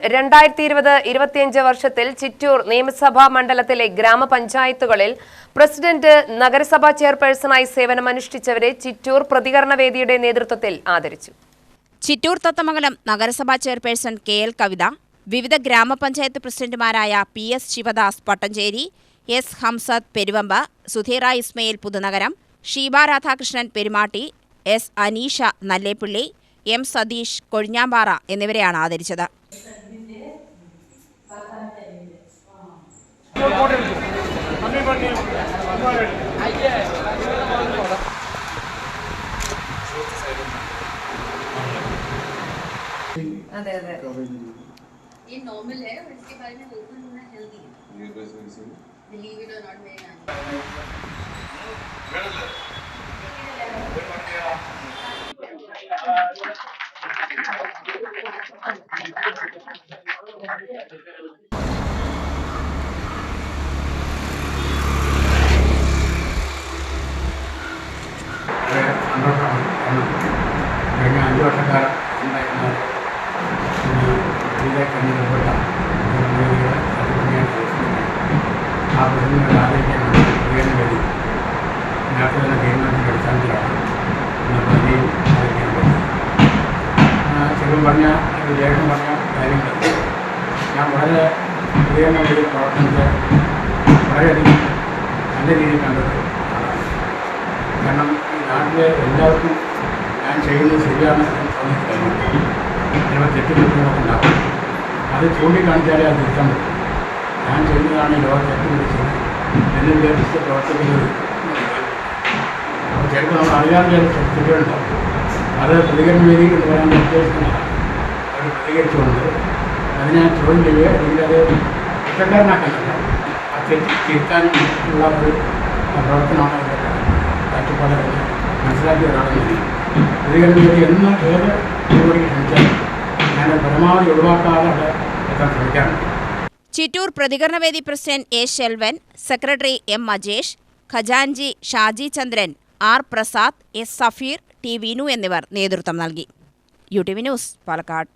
രണ്ടായിരത്തി ഇരുപത് ഇരുപത്തിയഞ്ച് വർഷത്തിൽ ചിറ്റൂർ നിയമസഭാ മണ്ഡലത്തിലെ ഗ്രാമപഞ്ചായത്തുകളിൽ പ്രസിഡന്റ് നഗരസഭാ ചെയർപേഴ്സണായി സേവനമനുഷ്ഠിച്ചവരെ ചിറ്റൂർ പ്രതികരണ വേദിയുടെ നേതൃത്വത്തിൽ ആദരിച്ചു. ചിറ്റൂർ തത്തമംഗലം നഗരസഭാ ചെയർപേഴ്സൺ കെ എൽ കവിത വിവിധ ഗ്രാമപഞ്ചായത്ത് പ്രസിഡന്റുമാരായ P S Sivadas Pattanchery S Hamsad Peruvemba Sudheera Ismail Puthunagaram Sheeba Radhakrishnan Perumatty S Aneesha Nalleppilly M Satheesh Kozhinjampara എന്നിവരെയാണ് ആദരിച്ചത്. ये नॉर्मल है और इसके बारे में ओपन होना हेल्दी है बिलीव इट और नॉट वेरी नाइस വളരെ കഴിഞ്ഞ അഞ്ച് വർഷക്കാലം ഉണ്ടായിരുന്ന ഇതിലെ കണ്ണിൽപ്പെട്ട ആ പ്രശ്നങ്ങളെ ആദരിക്കാനാണ് ഉയർന്നു വേദി നേരത്തെ തന്നെ തീരുമാനത്തിന്റെ അടിസ്ഥാനത്തിലാണ് ഇന്ന് പതിനെയും ആദരിക്കാൻ പറ്റുന്നത് ശിവൻ പറഞ്ഞ ലേഖനം പറഞ്ഞ കാര്യങ്ങൾ ഞാൻ വളരെ ഉയർന്ന വേദി പ്രവർത്തനത്തെ വളരെയധികം നല്ല രീതിയിൽ കണ്ടത്. കാരണം ഈ നാട്ടിലെ എല്ലാവർക്കും ഞാൻ ചെയ്യുന്നത് ശരിയാണ് എന്ന് തോന്നിക്കഴിഞ്ഞു ചിലപ്പോൾ തെറ്റുകുറ്റങ്ങളൊക്കെ ഉണ്ടാവും അത് ചൂണ്ടിക്കാണിച്ചാലേ അത് തിരുത്താൻ പറ്റും ഞാൻ ചെയ്യുന്നതാണ് ഈ ലോകത്ത് ഏറ്റവും വിളിച്ചത് എന്ന് വിചാരിച്ച് പ്രവർത്തിക്കുന്നത് അപ്പോൾ ചിലപ്പോൾ നമ്മൾ അറിയാതെ ചില തെറ്റുകളുണ്ടാവും അത് പ്രതികരണ വേദി എന്ന് പറയാൻ ഉദ്ദേശിക്കുന്നതാണ് അവർ പ്രതികരിച്ചുകൊണ്ട് അതിനെ ഞാൻ ചോദ്യം ചെയ്യുക അല്ലെങ്കിൽ അത് കുറ്റക്കാരനാക്കുന്നില്ല ആ തെറ്റ് തിരുത്താനും ഉള്ള ഒരു പ്രവർത്തനമാണ് അതിൻ്റെ കാഴ്ചപ്പാട് മനസ്സിലാക്കിയ ഒരാളെന്ന് വേദി എന്ന് ഏത് ഞാൻ പരമാവധി ഒഴിവാക്കാതെ എത്താൻ Chittur പ്രതികരണവേദി president A. Selvan secretary M. Ajesh ഖജാൻജി Shaji Chandran R. Prasad S. Safeer T. Vinu എന്നിവർ നേതൃത്വം നൽകി. U T V news Palakkad.